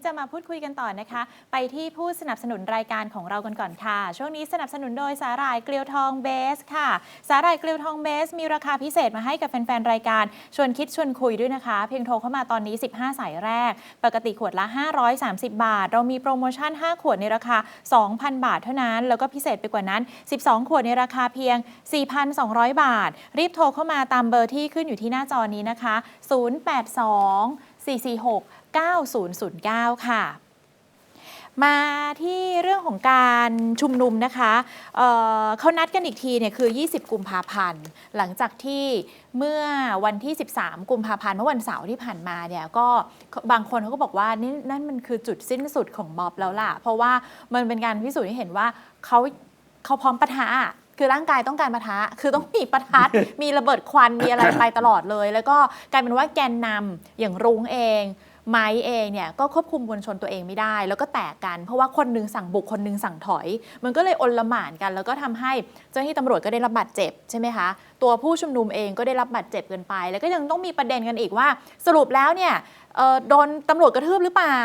ที่จะมาพูดคุยกันต่อนะคะ ไปที่ผู้สนับสนุนรายการของเรากันก่อนค่ะ ช่วงนี้สนับสนุนโดยสาหร่ายเกลียวทองเบสค่ะ สาหร่ายเกลียวทองเบส มีราคาพิเศษมาให้กับแฟนๆรายการชวนคิดชวนคุยด้วยนะคะ เพียงโทรเข้ามาตอนนี้ 15 สายแรก ปกติขวดละ 530 บาท เรามีโปรโมชั่น 5 ขวดในราคา 2,000 บาทเท่านั้น แล้วก็พิเศษไปกว่านั้น 12 ขวดในราคาเพียง 4,200 บาท รีบโทรเข้ามาตามเบอร์ที่ขึ้นอยู่ที่หน้าจอนี้นะคะ 082 446 9009 ค่ะมาที่เรื่องของการชุมนุมนะคะเเขานัดกันอีกทีเนี่ยคือ 20 กุมภาพันธ์ หลังจากที่เมื่อวันที่ 13 กุมภาพันธ์เมื่อวันเสาร์ที่ผ่านมาเนี่ยก็บางคนเขาก็บอกว่านี่นั่นมันคือจุดสิ้นสุดของม็อบแล้วล่ะ เพราะว่ามันเป็นการพิสูจน์ให้เห็นว่าเขาเขาพร้อมปะทะ คือร่างกายต้องการปะทะ คือต้องมีประทัด มีระเบิดควัน มีอะไรไปตลอดเลย แล้วก็กลายเป็นว่าแกนนำอย่างรุ้งเองไม้เองเนี่ยก็ควบคุมมวลชนตัวเองไม่ได้ แล้วก็แตกกัน เพราะว่าคนหนึงสั่งบุกคนหนึงสั่งถอย มันก็เลยอนละหมานกัน แล้วก็ทำให้เจ้าหน้าที่ตำรวจก็ได้รับบาดเจ็บใช่ไหมคะตัวผู้ชุมนุมเองก็ได้รับบาดเจ็บกันไป แล้วก็ยังต้องมีประเด็นกันอีกว่า สรุปแล้วเนี่ยเอ่อโดนตำรวจกระทืบหรือเปล่า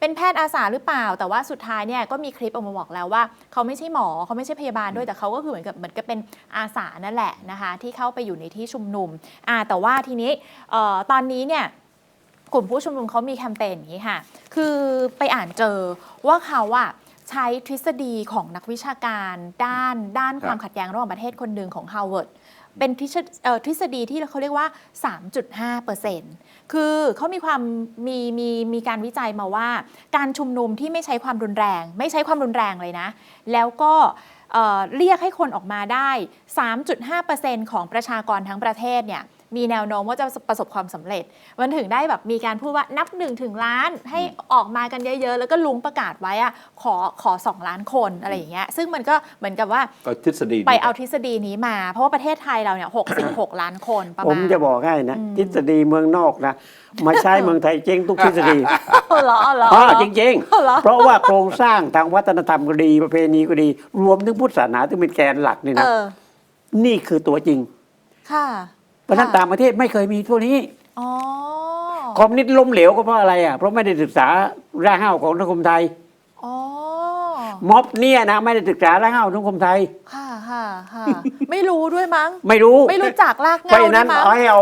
เป็นแพทย์อาสาหรือเปล่า แต่ว่าสุดท้ายเนี่ยก็มีคลิปออกมาบอกแล้วว่า เขาไม่ใช่หมอเขาไม่ใช่พยาบาลด้วยแต่เขาก็คือเหมือนกับเหมือนกับเป็นอาสานั่นแหละนะคะที่เข้าไปอยู่ในที่ชุมนุมอ่าแต่ว่าทีนี้เอ่อตอนนี้เนี่ยกลุ่มผู้ชุมนุมเขามีแคมเปญอย่างนี้ค่ะ คือไปอ่านเจอว่าเขาอะใช้ทฤษฎีของนักวิชาการด้านด้านครับความขัดแย้งระหว่างประเทศคนหนึ่งของ Harvard เป็นทฤษทฤษฎีที่เขาเรียกว่า 3.5%คือเขามีความมีมีมีการวิจัยมาว่า การชุมนุมที่ไม่ใช้ความรุนแรง ไม่ใช้ความรุนแรงเลยนะ แล้วก็เอ่อเรียกให้คนออกมาได้ 3.5%ของประชากรทั้งประเทศเนี่ย มีแนวโน้มว่าจะประสบความสำเร็จ มันถึงได้แบบมีการพูดว่านับหนึ่งถึงล้านให้ออกมากันเยอะ ๆ แล้วก็ลุงประกาศไว้อะขอขอสองล้านคนอะไรอย่างเงี้ยซึ่งมันก็เหมือนกับว่าก็ทฤษฎีนี้ไปเอาทฤษฎีนี้มา เพราะว่าประเทศไทยเราเนี่ย66ล้านคนประผมมาณจะบอกให้นะอืมทฤษฎีเมืองนอกนะมาใช้เมืองไทยเจ๊งทุกทฤษฎีเหรอเหรออ๋อเหรอจริงเหรอๆเพราะว่าโครงสร้างทางวัฒนธรรมก็ดีประเพณีก็ดี รวมถึงพุทธศาสนาที่เป็นแกนหลักนี่เอนะอนี่คือตัวจริง ค่ะเพ ราะฉะนั้นค่ต่างประเทศไม่เคยมีพวกนี้ อ๋อคอมมิวนิสต์ล้มเหลวก็เพราะอะไรอะเพราะไม่ได้ศึกษารากเหง้าของสังคมไทย อ๋อม็อบเนี่ยนะไม่ได้ศึกษารากเหง้าของสังคมไทย ค่ะค่ะค่ะ ไม่รู้ด้วยมั้ง ไม่รู้ไม่รู้จักรากเพเหง้าราะฉะด้นั้วนยมั้ง เอาให้เอา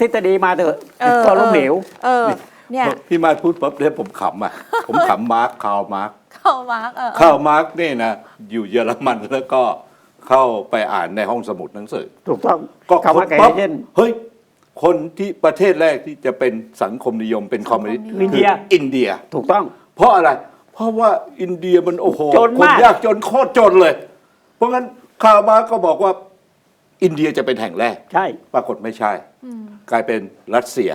ทฤษฎีมาเถอะเออ ก็ล้มเหลว เออ เนี่ยพี่มาพูดปั๊บเนี่ยผมขำอะ ผมขำมาร์คคาร์ลมาร์คเข้ามาร์กเออเอคาอร์ลมาร์คเนี่ยนะอยู่เยอรมันแล้วก็ เข้าไปอ่านในห้องสมุดหนังสือ ถูกต้องก็คำว่าไก่ปั๊บเช่นเฮ้ย คนที่ประเทศแรกที่จะเป็นสังคมนิยมเป็นคอมมิวนิสต์อินเดีย คืออินเดีย ถูกต้อง เพราะอะไร เพราะว่าอินเดียมันโอ้โหจนคนมากยากจนโคตรจนเลย เพราะงั้นคาร์ลมาร์คก็บอกว่าอินเดียจะเป็นแห่งแรก ใช่ ปรากฏไม่ใช่ อืมกลายเป็นรัสเซีย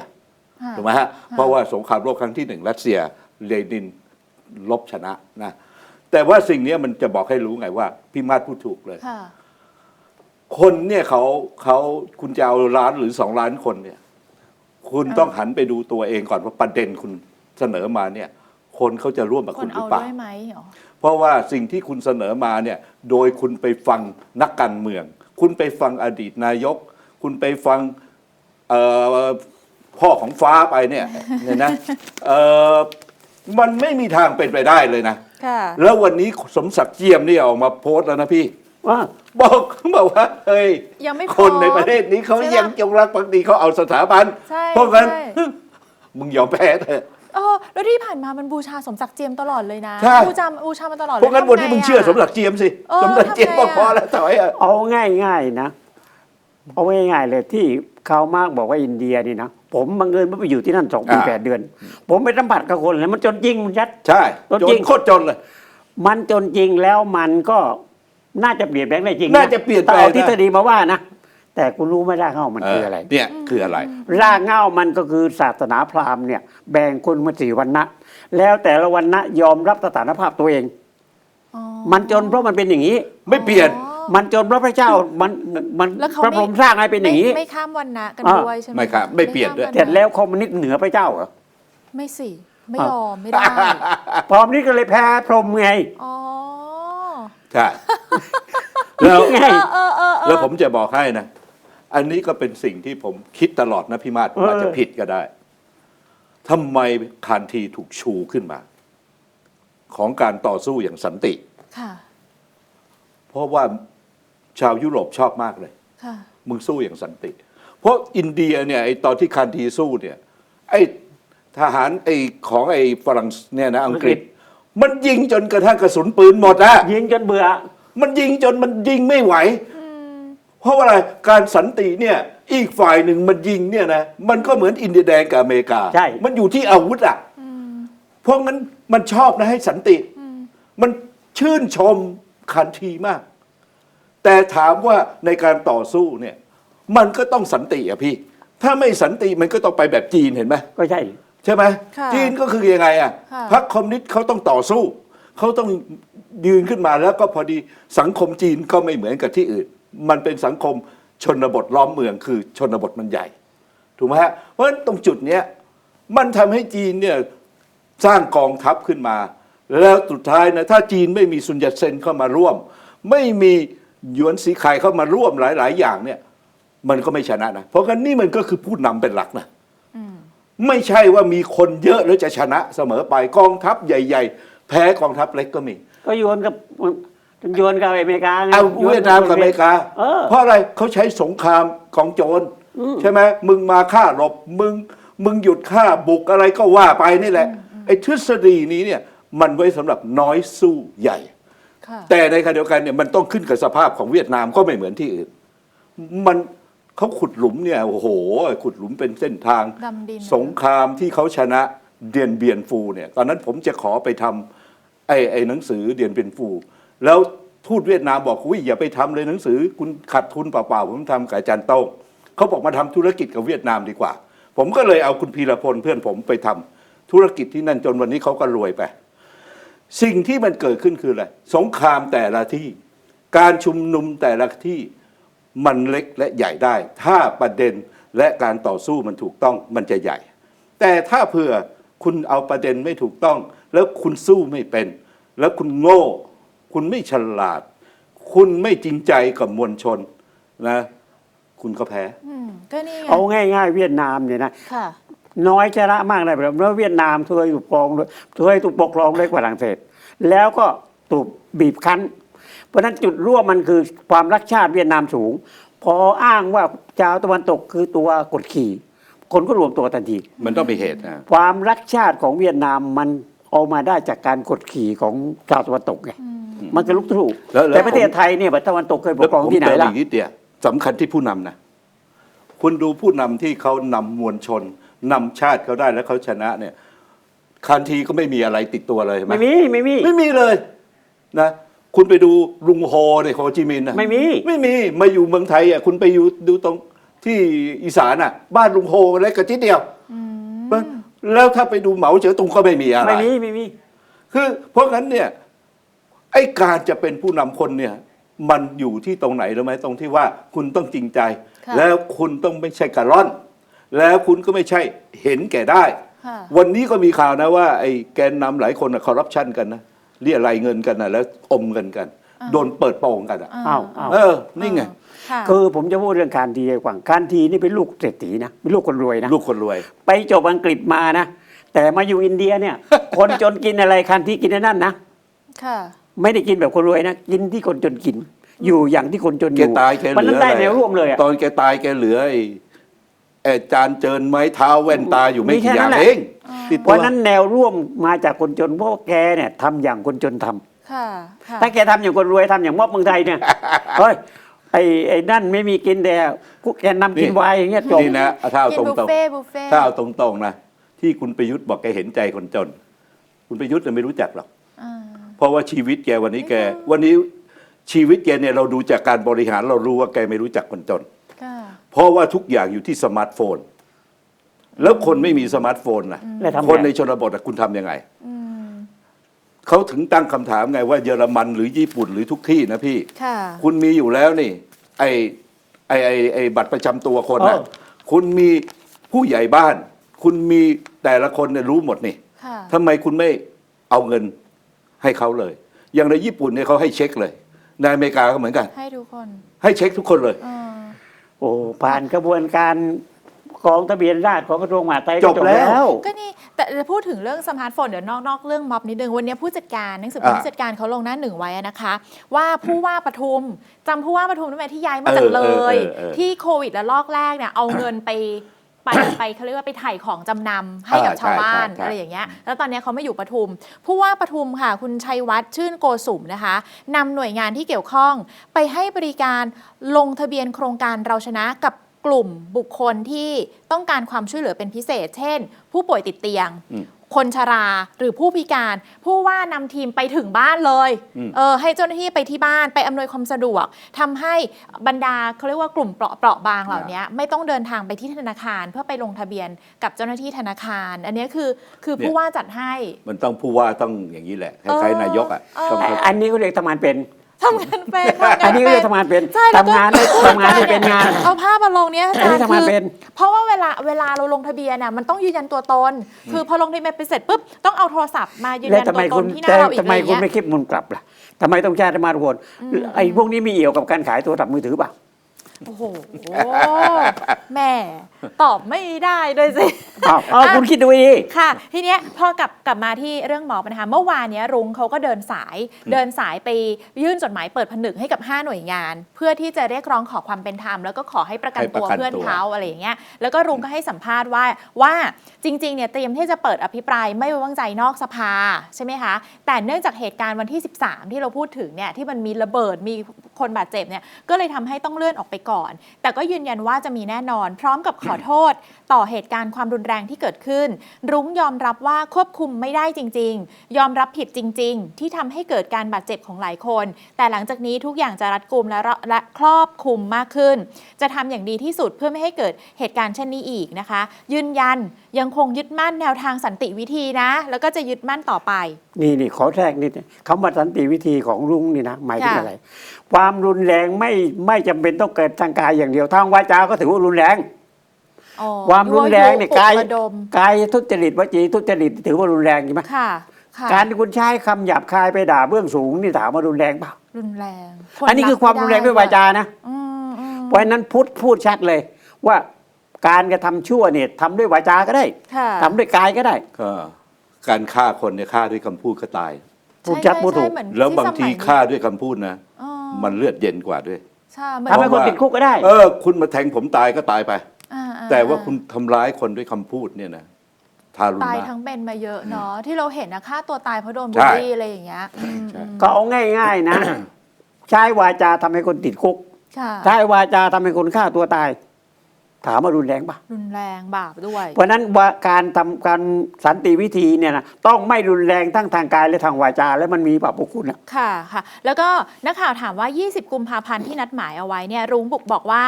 ค่ะ ถูกไหมฮะ เพราะว่าสงครามโลกครั้งที่หนึ่งรัสเซียเลนินลบชนะนะ แต่ว่าสิ่งเนี้ยมันจะบอกให้รู้ไงว่าพี่มาศพูดถูกเลย ค่ะ คนเนี่ยเขาเขาคุณจะเอาล้านหรือสองล้านคนเนี่ย คุณอ่าต้องหันไปดูตัวเองก่อนว่าประเด็นคุณเสนอมาเนี่ย คนเขาจะร่วมกับคคุนณหรืเอาอเปล่า ด้วยไหมเหรอเพราะว่าสิ่งที่คุณเสนอมาเนี่ย โดยคุณไปฟังนักการเมือง คุณไปฟังอดีตนายก คุณไปฟังเอ่อพ่อของฟ้าไปเนี่ย เนี่ยนะเอ่อมันไม่มีทางเป็นไปได้เลยนะค่ะ แล้ววันนี้สมศักดิ์เจียมนี่ออกมาโพสต์แล้วนะพี่ว่าบอกบอกว่าเฮ้ยยังไม่พอคนในประเทศนี้เขาใช่ปะยังจงรักภักดีเขาเอาสถาบันใช่เพราะงั้นใช่มึงยอมแพ้เถอะเออแล้วที่ผ่านมามันบูชาสมศักดิ์เจียมตลอดเลยนะใช่บูชาบูชามาตลอดเลยเพราะงั้นทำวันนี้มึงเชื่อไะสมศักดิ์เจียมสิเออสมศักดิ์เจียมทำไงก็อะพอแล้วถอยอะเอาง่ายๆนะ เอาง่ายๆเลยที่เขามากบอกว่าอินเดียนี่นะผมบังเอิญไม่ไปอยู่ที่นั่นสองปีอ่า แปดเดือน ผมไปสัมผัสกับคนแล้วมันจนจริงมันชัด ใช่ตัวจจรินง โคตรจนเลย มันจนจริงแล้วมันก็น่าจะเปลี่ยนแปลงได้จริงน่าจะเปลี่ยนแปลงแต่เอาได้ ทฤษฎีมาว่านะแต่คุณรู้ไหมรากเหง้ามันคืออะไร เนี่ยคืออะไร รากเหง้ามันก็คือศาสนาพราหมณ์เนี่ยแบ่งคนมาสี่วันนะแล้วแต่ละวันนะยอมรับสถานภาพตัวเอง อ๋อมันจนเพราะมันเป็นอย่างนี้ ไม่เปลี่ยน อ๋อ มันจนเพราะพระเจ้ามันมันแล้วเขาพระพรหมไม่สร้างให้เป็นอย่างนี้ ไม่ไม่ข้ามวันนะกันอ่า ด้วยใช่ไหมไม่ครับไม่เปลี่ยนด้วยข้ามเสร็จแล้วคอมมิวนิสต์เหนือพระเจ้าเหรอไม่สิ ไม่อะยอมไม่ได้พร้อมนี้ก็เลยแพ้พรหมไง อ๋อใช่แล้วไงเออเออเออ แล้วผมจะบอกให้นะ อันนี้ก็เป็นสิ่งที่ผมคิดตลอดนะพี่มาศผมอาจจะเออผิดก็ได้ทำไมคานทีถูกชูขึ้นมา ของการต่อสู้อย่างสันติ ค่ะ เพราะว่าชาวยุโรปชอบมากเลย ค่ะ มึงสู้อย่างสันติ เพราะอินเดียเนี่ยไอตอนที่คานทีสู้เนี่ยไอทหารไอของไอฝรั่งเนี่ยนะอังกฤษ มันยิงจนกระทั่งกระสุนปืนหมดอะยิงจนเบื่อ มันยิงจนมันยิงไม่ไหว เพราะว่าอะไรการสันติเนี่ยอีกฝ่ายหนึ่งมันยิงเนี่ยนะมันก็เหมือนอินเดียแดงกับอเมริกา ใช่ มันอยู่ที่อาวุธอะเพราะงั้นมันชอบนะให้สันติ มันชื่นชม คันทีมาก แต่ถามว่าในการต่อสู้เนี่ย มันก็ต้องสันติอะพี่ ถ้าไม่สันติมันก็ต้องไปแบบจีนเห็นไหมก็ใช่ ใช่ไหมค่ะจีนก็คือยังไงอะค่ะ พรรคคอมมิวนิสต์เขาต้องต่อสู้ เขาต้องยืนขึ้นมาแล้วก็พอดีสังคมจีนก็ไม่เหมือนกับที่อื่น มันเป็นสังคมชนบทล้อมเมืองคือชนบทมันใหญ่ ถูกไหมฮะเพราะฉะนั้นตรงจุดเนี้ยมันทำให้จีนเนี่ยสร้างกองทัพขึ้นมา แล้วสุดท้ายนะถ้าจีนไม่มีซุนยัตเซนเข้ามาร่วม ไม่มีหยวนสีไข่เข้ามาร่วมหลาย ๆ อย่างเนี่ยมันก็ไม่ชนะนะ เพราะงั้นนี่มันก็คือผู้นำเป็นหลักนะไม่ใช่ว่ามีคนเยอะแล้วจะชนะเสมอไปกองทัพใหญ่ ๆ แพ้กองทัพเล็กก็มี ก็โยนกับโยนกับอเมริกาไงเอาโยเวียดนามกับอเมริกาเออเพราะอะไรเขาใช้สงครามของโจรอืมใช่ไหมมึงมาฆ่ารบมึงมึงหยุดฆ่าบุกอะไรก็ว่าไปนี่แหละไอ้ทฤษฎีนี้เนี่ย มันไว้สำหรับน้อยสู้ใหญ่ ค่ะแต่ในขณะเดียวกันเนี่ยมันต้องขึ้นกับสภาพของเวียดนามก็ไม่เหมือนที่อื่น มันเขาขุดหลุมเนี่ยโอ้โห ขุดหลุมเป็นเส้นทาง ดำดิน สงครามที่เขาชนะเดียนเบียนฟูเนี่ย ตอนนั้นผมจะขอไปทำไอ้ไอ้หนังสือเดียนเบียนฟู แล้วทูตเวียดนามบอกอุ้ยอย่าไปทำเลยหนังสือคุณขาดทุนเปล่าๆผมทำกับอาจารย์โต้งเขาบอกมาทำธุรกิจกับเวียดนามดีกว่า ผมก็เลยเอาคุณพีรพลเพื่อนผมไปทำธุรกิจที่นั่นจนวันนี้เขาก็รวยไป สิ่งที่มันเกิดขึ้นคืออะไร สงครามแต่ละที่ การชุมนุมแต่ละที่มันเล็กและใหญ่ได้ ถ้าประเด็นและการต่อสู้มันถูกต้องมันจะใหญ่ แต่ถ้าเผื่อคุณเอาประเด็นไม่ถูกต้อง แล้วคุณสู้ไม่เป็น แล้วคุณโง่ คุณไม่ฉลาด คุณไม่จริงใจกับมวลชนนะ คุณก็แพ้ อืมก็นี่ไง เอาง่ายๆเวียดนามเนี่ยนะ ค่ะ น้อยชนะมากเลยแบบแล้วเวียดนามเคยถูกปกครองด้วยเคยถูกปกครองด้วยฝรั่งเศส แล้วก็ถูกบีบคั้น เพราะฉะนั้นจุดร่วมมันคือความรักชาติเวียดนามสูง พออ้างว่าชาวตะวันตกคือตัวกดขี่ คนก็รวมตัวทันทีมันต้องมีเหตุนะความรักชาติของเวียดนามมันเอามาได้จากการกดขี่ของชาวตะวันตกไงมันก็ลุกทะลุแล้วแล้วแต่ประเทศไทยเนี่ยตะวันตกเคยปแล้กวครองผมที่ไหนเติมล่ะอีกนิดเดียวสำคัญที่ผู้นำนะคุณดูผู้นำที่เขานำมวลชน นำชาติเขาได้แล้วเขาชนะเนี่ยคันทีก็ไม่มีอะไรติดตัวเลยใช่ไหมไม่มีไม่มีไม่มีเลยนะคุณไปดูลุงโฮในโฮจิมินห์นะไม่มีไม่มีมาอยู่เมืองไทยอะคุณไปอยู่ดูตรงที่อีสานอะ บ้านลุงโฮเล็กกระจิดเดียวแล้วถ้าไปดูเหมาเจ๋อตุงก็ไม่มีอะไรไม่มีไม่มีคือ เพราะงั้นเนี่ยไอ้การจะเป็นผู้นำคนเนี่ย มันอยู่ที่ตรงไหนรู้ไหมตรงที่ว่าคุณต้องจริงใจค่ะแล้วคุณต้องไม่ใช่กระร่อน แล้วคุณก็ไม่ใช่เห็นแก่ได้ค่ะวันนี้ก็มีข่าวนะว่าไอ้แกนนำหลายคนคอร์รัปชันกันนะเรียอะไรายเงินกันนะแล้วอมเงินกัน โดนเปิดโปงกันอะอ้าวอ้าวเออนี่ไงค่ะคือผมจะพูดเรื่องการทีให้ฟังการทีนี่เป็นลูกเศรษฐีนะเป็นลูกคนรวยนะลูกคนรวย ไปจบอังกฤษมานะ แต่มาอยู่อินเดียเนี่ย คนจนกินอะไรคันที่กินไอ้นั่นนะค่ะ ไม่ได้กินแบบคนรวยนะกินที่คนจนกิน อยู่อย่างที่คนจนอแกยู่ตายแกเหมันลืนั้อนอะไรได้แนวร่วมเลยอะตอนแกตายแกเหลือ ไอ้ไอ้จานเจินไม้เท้าแว่นตาอยู่ไม่มีแค่กี่อย่านั้งนแหละ เองติดเพตัวราะฉะนั้นแนวร่วมมาจากคนจนเพราะว่าแกเนี่ยทำอย่างคนจนทำ ค่ะค่ะ ถ้าแกทำอย่างคนรวยทำอย่างมอบเมืองไทยเนี่ย เฮ้ยไอ้ไอ้นั่นไม่มีกินแต่พวกแกนำกินนี่วายอย่างเงี้ยจบ นี่นะถ้าเอากินตรบุฟงเฟ่ต์บุฟเฟ่ๆถ้าเอาตรงๆนะที่คุณประยุทธ์บอกแกเห็นใจคนจน คุณประยุทธ์เนี่ยไม่รู้จักหรอก อ่า เพราะว่าชีวิตแกวันนี้แก ไม่รู้ วันนี้ชีวิตแกเนี่ยเราดูจากการบริหารเรารู้ว่าแกไม่รู้จักคนจนค่ะเพ ราะว่าทุกอย่างอยู่ที่สมาร์ทโฟน แล้วคนไม่มีสมาร์ทโฟนนะแล้วทำไง คนในชนบทอะคุณทำยังไง อืมเขาถึงตั้งคำถามไงว่าเยอรมันหรือญี่ปุ่นหรือทุกที่นะพี่ ค่ะ คุณมีอยู่แล้วนี่ ไอไอไอไอบัตรประจำตัวคนนะเออ คุณมีผู้ใหญ่บ้าน คุณมีแต่ละคนเนี่ยรู้หมดนี่ค่ะ ทำไมคุณไม่เอาเงินให้เขาเลย อย่างในญี่ปุ่นเนี่ยเขาให้เช็คเลย ในอเมริกาก็เหมือนกัน ให้ทุกคน ให้เช็คทุกคนเลยอ่า โอ้ผ่านกระบวนการกองทะเบียนราษฎรของกระทรวงมหาดไทยจบแล้ว ก็นี่แต่จะพูดถึงเรื่องสมาร์ทโฟนเดี๋ยวนอกนอกเรื่องม็อบนิดนึงวันนี้ผู้จัดการหนังสือพิมพ์อ่าผู้จัดการเขาลงหน้าหนึ่งไว้อะนะคะ ว่าผู้ว่าปทุมจำผู้ว่าปทุมได้ไหมที่ย้ายมาจากเออเลเออยเออเออที่โควิดและลอกแรกเนี่ยเอาเงินไป ไปไปเขาเรียกว่าไปถ่ายของจำนำให้กับอ่าชาวบ้านใช่ใช่ใช่ อะไรอย่างเงี้ย แล้วตอนนี้เขาไม่อยู่ปทุม ผู้ว่าปทุมค่ะ คุณชัยวัฒน์ชื่นโกสุมนะคะนำหน่วยงานที่เกี่ยวข้องไปให้บริการลงทะเบียนโครงการเราชนะกับกลุ่มบุคคลที่ต้องการความช่วยเหลือเป็นพิเศษ เช่น ผู้ป่วยติดเตียง อืม คนชราหรือผู้พิการ ผู้ว่านำทีมไปถึงบ้านเลยอืม เออให้เจ้าหน้าที่ไปที่บ้านไปอำนวยความสะดวกทำให้บรรดาเขาเรียกว่ากลุ่มเปราะเปราะบางเหล่านี้ไม่ต้องเดินทางไปที่ธนาคาร เพื่อไปลงทะเบียนกับเจ้าหน้าที่ธนาคาร อันนี้คือคือผู้ว่าจัดให้ มันต้องผู้ว่าต้องอย่างนี้แหละคล้ายๆนายกอะเออ ต้องอะอันนี้ก็เรียกทำงานเป็น ทำงานเป็นทำงานอันนี้ก็เป็เรียนกทำงานเป็นใช่แล้วก็ทำงานได้ทำงานให้เป็นงาน เอาภาพมาลงเนี้ยอาจารอันนี้ย์ทำงานคือเป็น เพราะว่าเวลาเวลาเราลงทะเบียนน่ะมันต้องยืนยันตัวตน คือพอลงทะเบียนไปเสร็จปุ๊บต้องเอาโทรศัพท์มายืนแล้วยันทำตัไมวตคุนณที่หน้าเราอีกทำอะไมไรอย่างคุณเงี้ย ไม่คิดมุนกลับล่ะทำไมต้องแจ้งมาทุกคนไอ้พวกนี้มีเอี่ยวกับการขายโทรศัพท์มือถือป่ะ โอ้โหแม่ตอบไม่ได้ด้วยสิอ้าวเอาคุณคิดดูดิค่ะ ทีเนี้ยพอกลับกลับมาที่เรื่องหมอปัญหาเมื่อวานเนี้ยรุ้งเขาก็เดินสายเดินสายไปยื่นจดหมายเปิดผนึกให้กับ 5 หน่วยงาน เพื่อที่จะเรียกร้องขอความเป็นธรรมแล้วก็ขอให้ประกันให้ปตัวระกันเพื่อนตัวเขาอะไรอย่างเงี้ยแล้วก็รุ้งก็ให้สัมภาษณ์ว่าว่าจริงๆเนี่ยเตรียมที่จะเปิดอภิปรายไม่ไว้วางใจนอกสภาใช่ไหมคะแต่เนื่องจากเหตุการณ์วันที่ 13 ที่เราพูดถึงเนี่ยที่มันมีระเบิดมีคนบาดเจ็บเนี่ยก็เลยทำให้ต้องเลื่อนออกไปก่อน แต่ก็ยืนยันว่าจะมีแน่นอน พร้อมกับขอโทษ ต่อเหตุการณ์ความรุนแรงที่เกิดขึ้น รุ้งยอมรับว่าควบคุมไม่ได้จริง ๆ ยอมรับผิดจริง ๆ ที่ทำให้เกิดการบาดเจ็บของหลายคน แต่หลังจากนี้ทุกอย่างจะรัดกุมและระและครอบคลุมมากขึ้น จะทำอย่างดีที่สุดเพื่อไม่ให้เกิดเหตุการณ์เช่นนี้อีกนะคะ ยืนยันยังคงยึดมั่นแนวทางสันติวิธีนะ แล้วก็จะยึดมั่นต่อไป นี่นี่ขอแทรกนิดนึงคำว่าสันติวิธีของลุงนี่นะหมายถึงค่ะอะไร ความรุนแรงไม่ไม่จำเป็นต้องเกิดทางกายอย่างเดียวทางวาจาก็ถือว่ารุนแรง อ๋อความรุนแรงเนี่ยยั่วกายยุปลุระดมกายทุจริตวจีทุจริตถือว่ารุนแรงใช่ไหมค่ะ ค่ะการที่คุณใช้คำหยาบคายไปด่าเบื้องสูงนี่ถามว่ารุนแรงเปล่ารุนแรงอันนี้คือความรุนแรงด้วยวาจานะ อืมอืมเพราะฉะนั้นพุทธพูดชัดเลย ว่าการกระทำชั่วเนี่ยทำด้วยวาจาก็ได้ค่ะทำด้วยกายก็ได้ ก็การฆ่าคนเนี่ยฆ่าด้วยคำพูดก็ตาย พูดชัดพูดถูก ใช่ใช่เหมือนแล้วบางทีสมัยนี้ฆ่าด้วยคำพูดนะ อ๋อมันเลือดเย็นกว่าด้วย ใช่เหมือนทำให้คนติดคุกก็ได้ เออ คุณมาแทงผมตายก็ตายไป อ่อ่แต่ว่าคุณทำร้ายคนด้วยคำพูดเนี่ยนะทารุณตายมาก ทั้งเป็นมาเยอะเนาะที่เราเห็นนะฆ่าตัวตายเพราะโดนบูใช่ลลี่อะไรอย่างเงี้ยอืมใช่อืมก็เอาง่าย ๆ นะ ใช้วาจาทำให้คนติดคุก ค่ะ ใช้วาจาทำให้คนฆ่าตัวตาย ถามว่ารุนแรงปะรุนแรงบาปด้วย เพราะฉะนั้นว่าการทำการสันติวิธีเนี่ยนะต้องไม่รุนแรงทั้งทางกายและทางวาจา แล้วมันมีปรับพวกคุณนะค่ะค่ะ แล้วก็นักข่าวถามว่า 20 กุมภาพันธ์ที่นัดหมายเอาไว้เนี่ยรุ้งบุกบอกว่า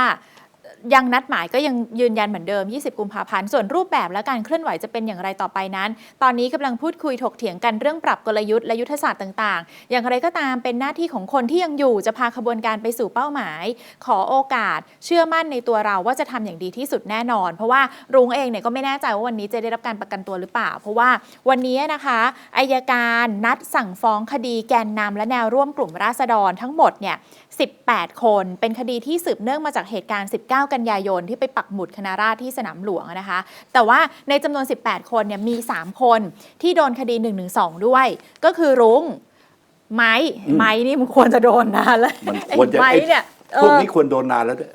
ยังนัดหมายก็ยังยืนยันเหมือนเดิม 20 กุมภาพันธ์ ส่วนรูปแบบและการเคลื่อนไหวจะเป็นอย่างไรต่อไปนั้น ตอนนี้กำลังพูดคุยถกเถียงกันเรื่องปรับกลยุทธ์และยุทธศาสตร์ต่างๆ อย่างไรก็ตามเป็นหน้าที่ของคนที่ยังอยู่จะพาขบวนการไปสู่เป้าหมาย ขอโอกาสเชื่อมั่นในตัวเราว่าจะทำอย่างดีที่สุดแน่นอน เพราะว่ารุ้งเองเนี่ยก็ไม่แน่ใจว่าวันนี้จะได้รับการประกันตัวหรือเปล่า เพราะว่าวันนี้นะคะอายการนัดสั่งฟ้องคดีแกนนำและแนวร่วมกลุ่มราษฎรทั้งหมดเนี่ย18 คน เป็นคดีที่สืบเนื่องมาจากเหตุการณ์ 19กันยายนที่ไปปักหมุดคณะราษฎรที่สนามหลวงอะนะคะ แต่ว่าในจำนวน 18 คนเนี่ยมี 3 คนที่โดนคดี 112 ด้วย ก็คือรุ้งไม้ไม้นี่มันควรจะโดนนานแล้วมันควรจะไอ้ไม้ไอ้เนี่ยเอพวกอนี้ควรโดนนานแล้วด้วย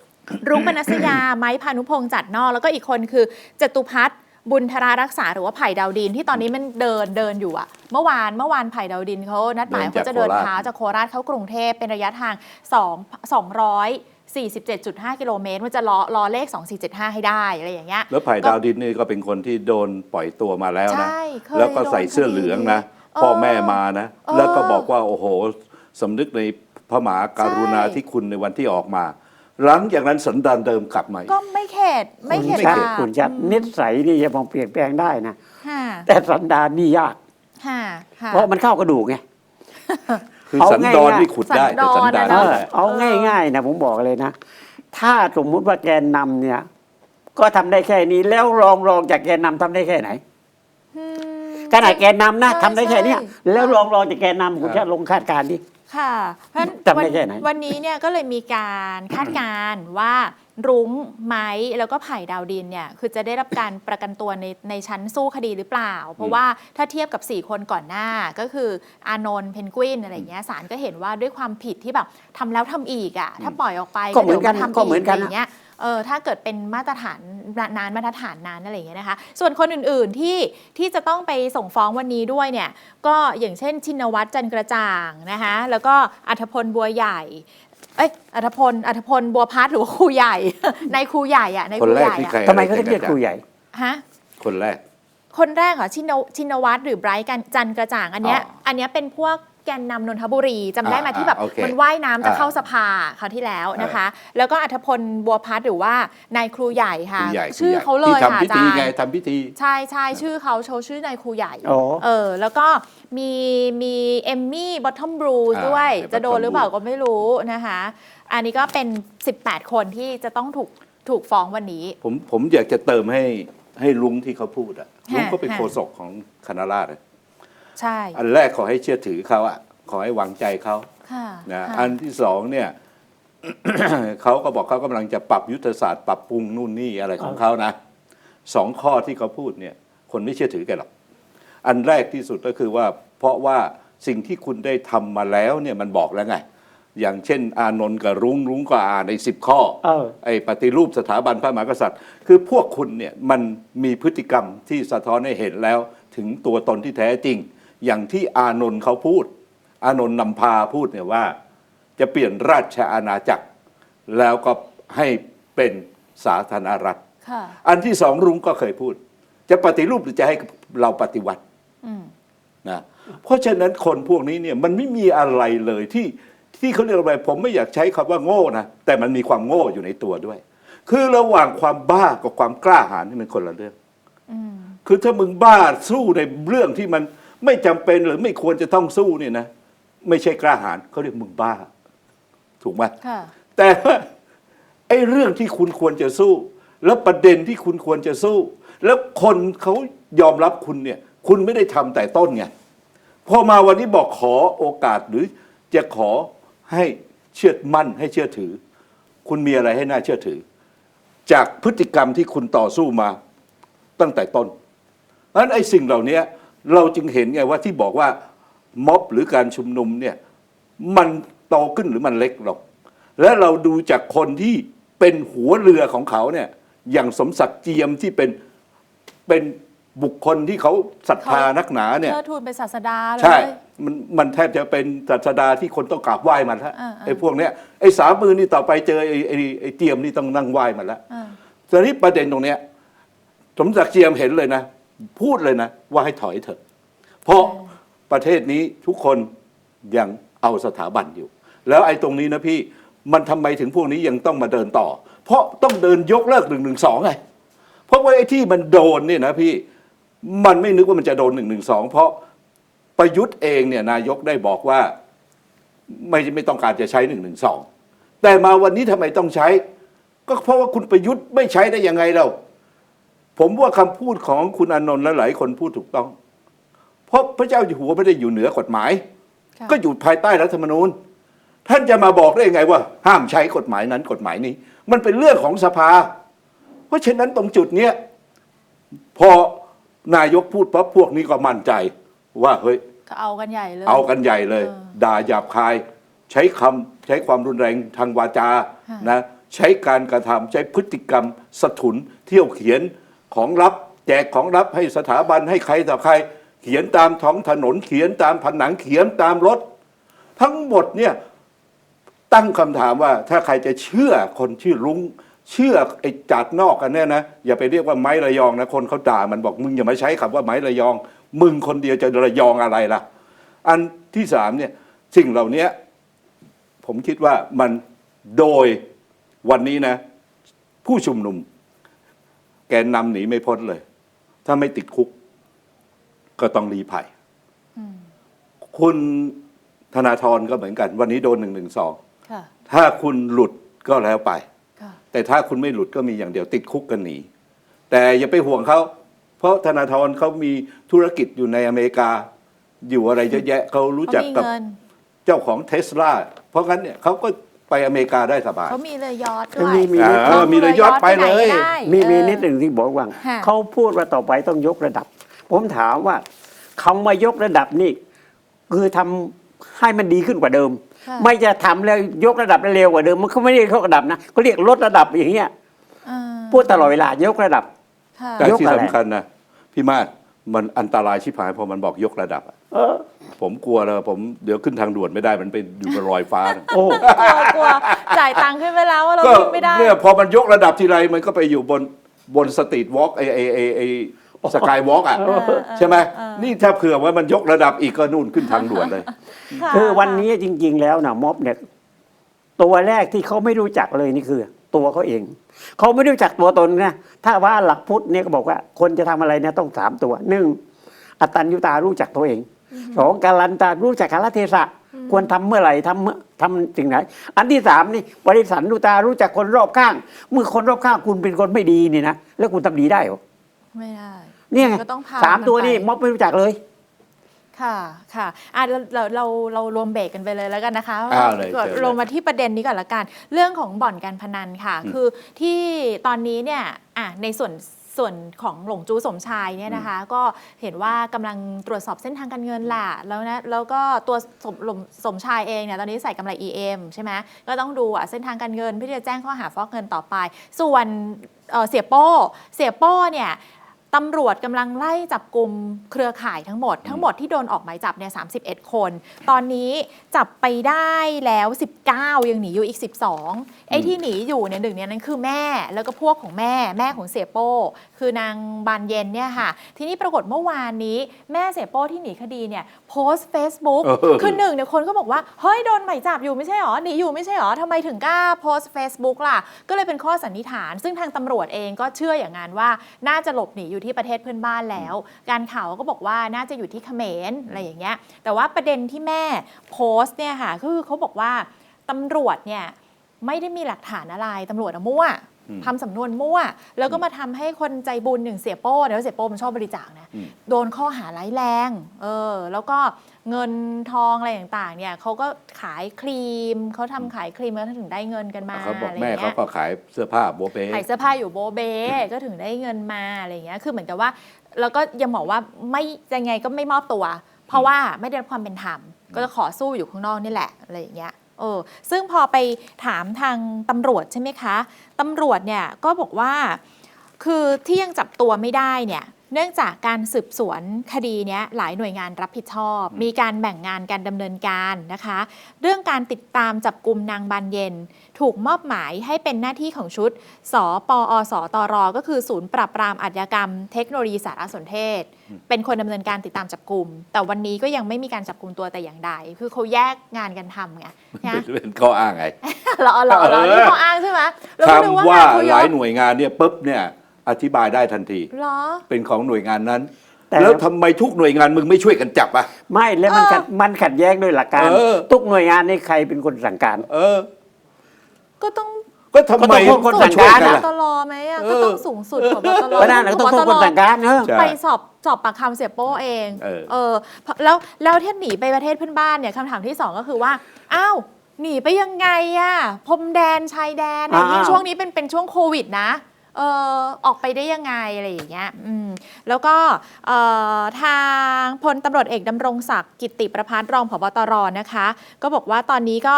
รุ้งปนัสยา ไม้พานุพงษ์จัดนอกแล้วก็อีกคนคือจตุพัฒน์บุญธรารักษาหรือว่าไผ่ดาวดินที่ตอนนี้มันเดินเดินอยู่อะเมื่อวานเมื่อวานไผ่ดาวดินเขานัดหมายเดินเขาจากจะเดินโคราชเท้าจากโคราชเข้ากรุงเทพเป็นระยะทาง2 247.5 กิโลเมตรมันจะล้อล้อเลข 2475 ให้ได้อะไรอย่างเงี้ยแล้วไผ่ดาวดินนี่ก็เป็นคนที่โดนปล่อยตัวมาแล้วนะ ใช่เคยแล้วก็ใส่เสื้อเหลืองนะ โดนคดี พ่อแม่มานะ เออแล้วก็บอกว่าโอ้โหสำนึกในพระมหาการุณาใช่ธิคุณในวันที่ออกมา หลังจากนั้นสันดานเดิมกลับมาอีก ก็ไม่เข็ดไม่เข็ดไม่ชัดเข็ดบาปคุณชัดอืมนิสัยนี่จะมองเปลี่ยนแปลงได้นะ ค่ะแต่สันดานนี่ยาก ค่ะค่ะเพราะมันเข้ากระดูกไง คือเอาสันง่ายดอนๆนี่ขุดได้แต่สันดานสันดอนอะเอไม่อได้เอาง่ายๆนะผมบอกเลยนะ ถ้าสมมุติว่าแกนนำเนี่ย ก็ทำได้แค่นี้แล้วรองรองจากแกนนำทำได้แค่ไหนอืม ขนาดแกนนำนะใช่ทำได้แค่เนี้ยใช่ แล้วรองรองจากแกนนำคุณแค่ลงคาดการณ์ดิ ค่ะ เพราะฉะนั้นจำได้แค่ไหน วันนี้เนี่ยก็เลยมีการคาดการณ์ว่า รุ้งไม้แล้วก็ไผ่ดาวดินเนี่ยคือจะได้รับการประกันตัวในในชั้นสู้คดีหรือเปล่า เพราะว่าถ้าเทียบกับ 4 คนก่อนหน้าก็คืออานนท์เพนกวินอะไรอย่างเงี้ยศาลก็เห็นว่าด้วยความผิดที่แบบทำแล้วทำอีกอะถ้าปล่อยออกไปก็เหมือนกันดี๋ยวาทำก็เหมือนกันะไรอย่างเงี้ยเออถ้าเกิดเป็นมาตรฐานนานมาตรฐานนั้นอะไรอย่างเงี้ยนะคะ ส่วนคนอื่นๆที่ที่จะต้องไปส่งฟ้องวันนี้ด้วยเนี่ยก็อย่างเช่นชินวัตรจันทร์กระจ่างนะคะแล้วก็อัธพลบัวใหญ่ เอ้ยอัธพลอัธพลบัวพัฒน์หรือว่าครูใหญ่ ในครูใหญ่อะในคคนรูแรใหกญ่ที่อะใครทำไมเขาถึงเรียกครูใหญ่ ฮะ คนแรก คนแรกเหรอชินชินวัตรหรือไบรท์กันจันทร์กระจ่างอันเนี้ยอ๋ออั อันเนี้ยเป็นพวก แกนนำนนทบุรีจำได้ไหมาอ่าที่แบบโอเคมันว่ายน้ำจะอ่าเข้าสภาคราวที่แล้วนะคะ แล้วก็อัธพลบัวพัฒน์หรือว่านายครูใหญ่ค่ะ ผู้ใหญ่ชื่อผู้ใหญ่เขาเลยที่ค่ะทำพิอาจาธีรไงย์ ทำพิธี ใช่ใช่ชื่อเขาโชว์ชื่อนายครูใหญ่ อ๋อ เออ แล้วก็มีมีเอมมี่บอททอมบรูซอ่าด้วยไอ้จะโดน Bottom หรือเปล่า Blues ก็ไม่รู้นะคะ อันนี้ก็เป็น 18 คนที่จะต้องถูกถูกฟ้องวันนี้ ผมผมอยากจะเติมให้ให้ลุงที่เขาพูดอะฮะลุงเขาเป็นฮะ โฆษกของคณะราษฎรอะ ใช่ อันแรกขอให้เชื่อถือเขาอะขอให้วางใจเขาค่ะนะค่ะอันที่สองเนี่ยเขาก็บอกเขากำลังจะปรับยุทธศาสตร์ปรับปรุงนู่นนี่อะไรของเขานะสองข้อที่เขาพูดเนี่ย คนไม่เชื่อถือแกันหรอก อันแรกที่สุดก็คือว่า เพราะว่าสิ่งที่คุณได้ทำมาแล้วเนี่ยมันบอกแล้วไง อย่างเช่น อานนท์กับรุ้งรุ้งก็อ่านในสิบข้อเออไอ้ปฏิรูปสถาบันพระมหากษัตริย์ คือพวกคุณเนี่ยมันมีพฤติกรรมที่สะท้อนให้เห็นแล้ว ถึงตัวตนที่แท้จริง อย่างที่อานนท์เขาพูด อานนท์นำพาพูดเนี่ยว่า จะเปลี่ยนราชอาณาจักร แล้วก็ให้เป็นสาธารณรัฐค่ะอันที่สองรุ้งก็เคยพูด จะปฏิรูปหรือจะให้เราปฏิวัติอืมนะเพราะฉะนั้นคนพวกนี้เนี่ยมันไม่มีอะไรเลยที่ที่เขาเรียกอะไรผมไม่อยากใช้คำว่าโง่นะแต่มันมีความโง่อยู่ในตัวด้วย คือระหว่างความบ้ากับความกล้าหาญนี่มันคนละเรื่องอืมคือถ้ามึงบ้าสู้ในเรื่องที่มัน ไม่จำเป็นหรือไม่ควรจะต้องสู้เนี่ยนะไม่ใช่กล้าหาญเขาเรียกมึงบ้า ถูกไหมค่ะแต่ว่าไอ้เรื่องที่คุณควรจะสู้ แล้วประเด็นที่คุณควรจะสู้ แล้วคนเขายอมรับคุณเนี่ย คุณไม่ได้ทำแต่ต้นไงพอมาวันนี้บอกขอโอกาสหรือจะขอให้เชื่อมั่นให้เชื่อถือ คุณมีอะไรให้น่าเชื่อถือ จากพฤติกรรมที่คุณต่อสู้มาตั้งแต่ต้นเพราะฉะนั้นไอ้สิ่งเหล่านี้ เราจึงเห็นไงว่าที่บอกว่าม็อบหรือการชุมนุมเนี่ยมันโตขึ้นหรือมันเล็กลงและเราดูจากคนที่เป็นหัวเรือของเขาเนี่ยอย่างสมศักดิ์เจียมที่เป็นเป็นบุคคลที่เขาศรัทธานักหนาเนี่ยเชิดทูนเป็นศาสดาเลยใช่มันมันแทบจะเป็นศาสดาที่คนต้องกราบไหว้มันแล้วอ่าๆไอ้พวกเนี้ยไอ้สามมือนี่ต่อไปเจอไอ้ไอ้ไอ้เจียมนี่ต้องนั่งไหว้มันแล้วอ่าตอนนี้ประเด็นตรงเนี้ยสมศักดิ์เจียมเห็นเลยนะ พูดเลยนะ ว่าให้ถอยเถอะ เพราะประเทศนี้ทุกคนยังเอาสถาบันอยู่ แล้วไอ้ตรงนี้นะพี่มันทำไมถึงพวกนี้ยังต้องมาเดินต่อ เพราะต้องเดินยกเลิกหนึ่งหนึ่งสองไงเพราะว่าไอ้ที่มันโดนเนี่ยนะพี่มันไม่นึกว่ามันจะโดนหนึ่งหนึ่งสองเพราะประยุทธ์เองเนี่ยนายกได้บอกว่าไม่ไม่ต้องการจะใช้หนึ่งหนึ่งสองแต่มาวันนี้ทำไมต้องใช้ ก็เพราะว่าคุณประยุทธ์ไม่ใช้ได้ยังไงเรา ผมว่าคำพูดของคุณอานนท์และหลายคนพูดถูกต้อง เพราะพระเจ้าอยู่หัวไม่ได้อยู่เหนือกฎหมายค่ะก็อยู่ภายใต้รัฐธรรมนูญ ท่านจะมาบอกได้ยังไงว่า ห้ามใช้กฎหมายนั้นกฎหมายนี้ มันเป็นเรื่องของสภา เพราะฉะนั้นตรงจุดเนี้ยพอนายกพูดปั๊บพวกนี้ก็มั่นใจ ว่าเฮ้ยก็เอากันใหญ่เลย เอากันใหญ่เลยเออด่าหยาบคาย ใช้คำใช้ความรุนแรงทางวาจาค่ะนะใช้การกระทำใช้พฤติกรรมสะทุนเที่ยวเขียน ของรับ แจกของรับให้สถาบันให้ใครต่อใคร เขียนตามท้องถนนเขียนตามผนังเขียนตามรถ ทั้งหมดเนี่ยตั้งคำถามว่าถ้าใครจะเชื่อคนชื่อรุง้งเชื่อไอ้จัดนอกกันเนี่ยนะอย่าไปเรียกว่าไม้ระยองนะคนเขาด่ามันบอกมึงอย่ามาใช้คำว่าไม้ระยอง มึงคนเดียวจะระยองอะไรล่ะ อันที่สามเนี่ยสิ่งเหล่านี้ผมคิดว่ามันโดยวันนี้นะ ผู้ชุมนุม แกนนำหนีไม่พ้นเลย ถ้าไม่ติดคุก ก็ต้องรีภัยอืมคุณธนาธรก็เหมือนกัน วันนี้โดนหนึ่งหนึ่งสองค่ะ ถ้าคุณหลุดก็แล้วไป ค่ะ แต่ถ้าคุณไม่หลุดก็มีอย่างเดียวติดคุกกันหนี แต่อย่าไปห่วงเขา เพราะธนาธรเขามีธุรกิจอยู่ในอเมริกา อยู่อะไรเยอะแยะเขารู้จักเขามีกับเงิน เจ้าของเทสลาเพราะงั้นเนี่ยเขาก็ ไปอเมริกาได้สบาย เขามีเรือยอทด้วยมีมี เออมีเรือยอทไปเลยหนก็ได้มีมีเออนิดหนึ่งที่บอกว่า ค่ะ เขาพูดว่าต่อไปต้องยกระดับ ผมถามว่าเขามายกระดับนี่ คือทำให้มันดีขึ้นกว่าเดิม ค่ะ ไม่จะทำแล้วยกระดับแล้วเร็วกว่าเดิม มันเขาไม่ได้ยกระดับนะเขาเรียกลดระดับอย่างเงี้ยเออพูดตลอดเวลายกระดับ ค่ะ แต่ยกที่อะไร สำคัญนะพี่มาศมันอันตรายชิบหายพอมันบอกยกระดับอะ เออผมกลัวแล้วผมเดี๋ยวขึ้นทางด่วนไม่ได้มันไปอยู่บนรอยฟ้านะโอ้กลัวกลัวจ่ายตังค์ขึ้นไปแล้วว่าเราก็วิ่งไม่ได้ เนี่ยพอมันยกระดับทีไรมันก็ไปอยู่บนบนสตรีทวอล์กไอไอไอไอสกายวอล์กอะเออเออใช่ไหมเออ นี่ถ้าเผื่อว่ามันยกระดับอีกก็นู่นขึ้นทางด่วนเลยะคือวันนี้จริง ๆ แล้วนะม็อบเนี่ย ตัวแรกที่เขาไม่รู้จักเลยนี่คือ ตัวเขาเองเขาไม่รู้จักตัวตนนะถ้าว่าหลักพุทธเนี่ยก็บอกว่า คนจะทำอะไรเนี่ยต้องสามตัวหนึ่งอตัญญูตารู้จักตัวเอง สองการันตารู้จักกาลเทศะ ควรทำเมื่อไหร่ทำเมื่อทำสิ่งไหน อันที่สามนี่บริสันตุตารู้จักคนรอบข้าง เมื่อคนรอบข้างคุณเป็นคนไม่ดีนี่นะแล้วคุณทำดีได้เหรอไม่ได้เนี่ยไงก็ต้องพาสามตัวมันไปนี่ม็อบไม่รู้จักเลยค่ะค่ะอะเราเราเราเรารวมเบรกกันไปเลยแล้วกันนะคะอ้าวเลยก่อนเชิญเลยลงมาที่ประเด็นนี้ก่อนละกัน เรื่องของบ่อนการพนันค่ะอืมคือที่ตอนนี้เนี่ยอะในส่วน ส่วนของหลงจูสมชายเนี่ยนะคะ ก็เห็นว่ากำลังตรวจสอบเส้นทางการเงินแหละแล้วนะแล้วก็ตัวสมหลงสมชายเองเนี่ยตอนนี้ใส่กำไร EM ใช่ไหมก็ต้องดูอะเส้นทางการเงินเพื่อที่จะแจ้งข้อหาฟอกเงินต่อไป ส่วนเอ่อเสียโป้เสียโป้เนี่ย ตำรวจกำลังไล่จับกลุ่มเครือข่ายทั้งหมด ทั้งหมดที่โดนออกหมายจับเนี่ย31 คน ตอนนี้จับไปได้แล้ว 19 ยังหนีอยู่อีก 12ไอ้ที่หนีอยู่เนี่ยหนึ่งเนี่ยนั้นคือแม่แล้วก็พวกของแม่แม่ของเสียโป้คือนางบานเย็นเนี่ยค่ะ ทีนี้ปรากฏเมื่อวานนี้แม่เสียโป้ที่หนีคดีเนี่ยโพสต์ Facebook เออคือหนึ่งเนี่ยคนก็บอกว่า เฮ้ย โดนหมายจับอยู่ไม่ใช่หรอหนีอยู่ไม่ใช่หรอทำไมถึงกล้าโพสต์ Facebook ล่ะ ก็เลยเป็นข้อสันนิษฐาน ซึ่งทางตำรวจเองก็เชื่ออย่างนั้นว่าน่าจะหลบหนีอยู่ที่ประเทศเพื่อนบ้านแล้ว การข่าวก็บอกว่าน่าจะอยู่ที่เขมรอะไรอย่างเงี้ย แต่ว่าประเด็นที่แม่โพสต์เนี่ยค่ะคือเขาบอกว่าตำรวจเนี่ยไม่ได้มีหลักฐานอะไรตำรวจมั่ว ทำสำนวนมั่ว แล้วก็มาทำให้คนใจบุญหนึ่างเสียโป้เดี๋ยวเสียโป้มันชอบบริจาคนะอืมโดนข้อหาร้ายแรงเออแล้วก็เงินทองอะไรต่างๆเนี่ยเขาก็ขายครีมเขาทำขายครีมแล้วถึงได้เงินกันมาเขาบอกอะไรแม่เงี้เขายก็ขายเสื้อผ้าโบเป้ขายเสื้อผ้าอยู่โบเบก็ถึงได้เงินมาอะไรเงี้ยคือเหมือนกับว่าแล้วก็ยังบอกว่าไม่ยังไงก็ไม่มอบตัว เพราะว่าไม่ได้รับความเป็นธรรมก็จะขอสู้อยู่ข้างนอกนี่แหละอะไรอย่างเงี้ย เออซึ่งพอไปถามทางตำรวจใช่ไหมคะตำรวจเนี่ยก็บอกว่า คือที่ยังจับตัวไม่ได้เนี่ย เนื่องจากการสืบสวนคดีเนี้ยหลายหน่วยงานรับผิดชอบ มีการแบ่งงานการดำเนินการนะคะ เรื่องการติดตามจับกลุ่มนางบานเย็น ถูกมอบหมายให้เป็นหน้าที่ของชุด สปอสตร ก็คือศูนย์ปราบปรามอาชญากรรม เทคโนโลยีสารสนเทศ เป็นคนดำเนินการติดตามจับกลุ่ม แต่วันนี้ก็ยังไม่มีการจับกลุ่มตัวแต่อย่างใด คือเขาแยกงานกันทำไงนะเป็นข้ออ้างไงเหรอเหรอเหรอนี่เขาอ้างใช่ไหมเราก็นึกคำว่าว่างานเขาหเยลายอะหน่วยงานเนี่ยปุ๊บเนี่ย อธิบายได้ทันที เหรอ เป็นของหน่วยงานนั้น แต่ แล้วทำไมทุกหน่วยงานมึงไม่ช่วยกันจับอะ ไม่แล้วมันเออขัดมันขัดแย้งด้วยหลักการ เออ ทุกหน่วยงานในใครเป็นคนสั่งการ เออ ก็ต้องก็ทำไมก็ต้องคนต้สั่องงช่วยการ กันพล่ะบตรไหมอะเออก็ต้องสูงสุดของพบตรก็นั่นแหละก็ต้องทุกคนสั่งการเนอะ ใช่ไปสอบสอบปากคำเสียโป้เองเออเออแล้วแล้วที่หนีไปประเทศเพื่อนบ้านเนี่ยคำถามที่สองก็คือว่า อ้าว หนีไปยังไงอะพรมแดนชายแดนอะอ้าวยิ่งช่วงนี้เป็นเป็นช่วงโควิดนะ เออออกไปได้ยังไงอะไรอย่างเงี้ยอืมแล้วก็เอ่อทางพลตำรวจเอกดำรงศักดิ์กิติประพัฒน์รองผบตรนะคะ ก็บอกว่าตอนนี้ก็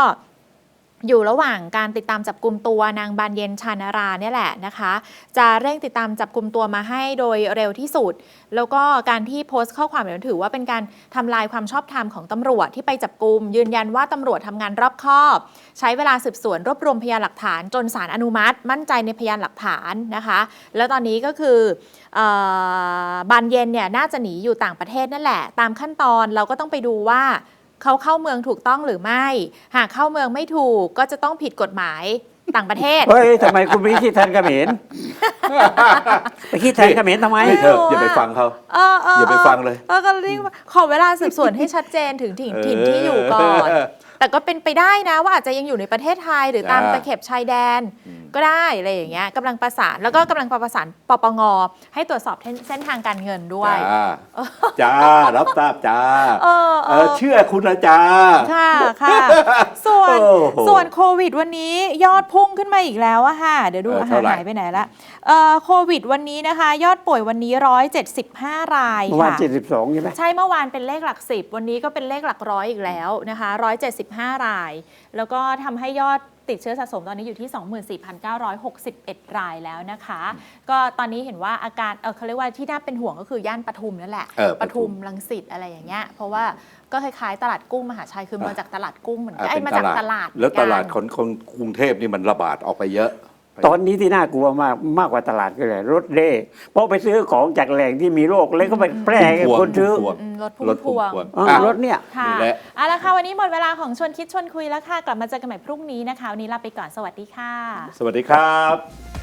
อยู่ระหว่างการติดตามจับกลุ่มตัวนางบานเย็นชานาราเนี่ยแหละนะคะ จะเร่งติดตามจับกลุ่มตัวมาให้โดยเร็วที่สุด แล้วก็การที่โพสต์ข้อความแบบนี้ถือว่าเป็นการทำลายความชอบธรรมของตำรวจที่ไปจับกลุ่มยืนยันว่าตำรวจทำงานรอบคอบ ใช้เวลาสืบสวนรวบรวมพยานหลักฐาน จนสารอนุมัติ มั่นใจในพยานหลักฐานนะคะ แล้วตอนนี้ก็คือออบานเย็นเนี่ยน่าจะหนีอยู่ต่างประเทศนั่นแหละ ตามขั้นตอนเราก็ต้องไปดูว่า เขาเข้าเมืองถูกต้องหรือไม่ หากเข้าเมืองไม่ถูกก็จะต้องผิดกฎหมายต่างประเทศ เฮ้ยทำไมคุณไปคิดแทนเขมรไปคิดแทนเขมรทำไมไม่เถอะอย่าไปฟังเขา เออเอออย่าไปฟังเลย เออก็รีบขอเวลาสืบสวนให้ชัดเจนถึงถิ่นถิ่นที่อยู่ก่อน เแต่ก็เป็นไปได้นะว่าอาจจะยังอยู่ในประเทศไทย หรือตามจ้าตะเข็บชายแดน ก็ได้อะไรอย่างเงี้ยกำลังประสานแล้วก็กำลังประสานปปงให้ตรวจสอบเส้นทางการเงินด้วย จ้าจ้ารับทราบจ้าเออเออเออ เชื่อคุณนะจ้า ค่ะค่ะ ส่วนโอ้โหส่วนโควิดวันนี้ยอดพุ่งขึ้นมาอีกแล้วอะค่ะ เดี๋ยวดูเอออาหาเท่ารไหร่ หายไปไหนละเอ่อโควิดวันนี้นะคะ ยอดป่วยวันนี้ 175 รายเมื่อวานค่ะเจ็ดสิบสองใช่ไหม ใช่เมื่อวานเป็นเลขหลักสิบวันนี้ก็เป็นเลขหลักร้อยอีกแล้วนะคะ175ราย แล้วก็ทำให้ยอดติดเชื้อสะสมตอนนี้อยู่ที่ 24,961 รายแล้วนะคะ ก็ตอนนี้เห็นว่าอาการเออเขาเรียกว่าที่น่าเป็นห่วงก็คือย่านปทุมนั่นแหละเออปปทุทุมมลังสิตอะไรอย่างเงี้ยเพราะว่าก็คล้ายๆตลาดกุ้งมหาชัยคือมาจากตลาดกุ้งเหมือนกันอะไอ้ยเป็นมาจากตลาดแล้วตลาดเหขมือนกันองคนกรุงเทพนี่มันระบาดออกไปเยอะ ตอนนี้ที่น่ากลัวมากมากกว่าตลาดก็เลยรถเร่เพราะไปซื้อของจากแหล่งที่มีโรคแล้วก็ไปแพร่ให้คนซื้อพวงอืมรถพุ่รมถพพุ่มวง พวงเอออะ รถเนี่ย ค่ะนี่แหละ เอาละค่ะ วันนี้หมดเวลาของชวนคิดชวนคุยแล้วค่ะ กลับมาเจอกันใหม่พรุ่งนี้นะคะ วันนี้ลาไปก่อน สวัสดีค่ะ สวัสดีครับ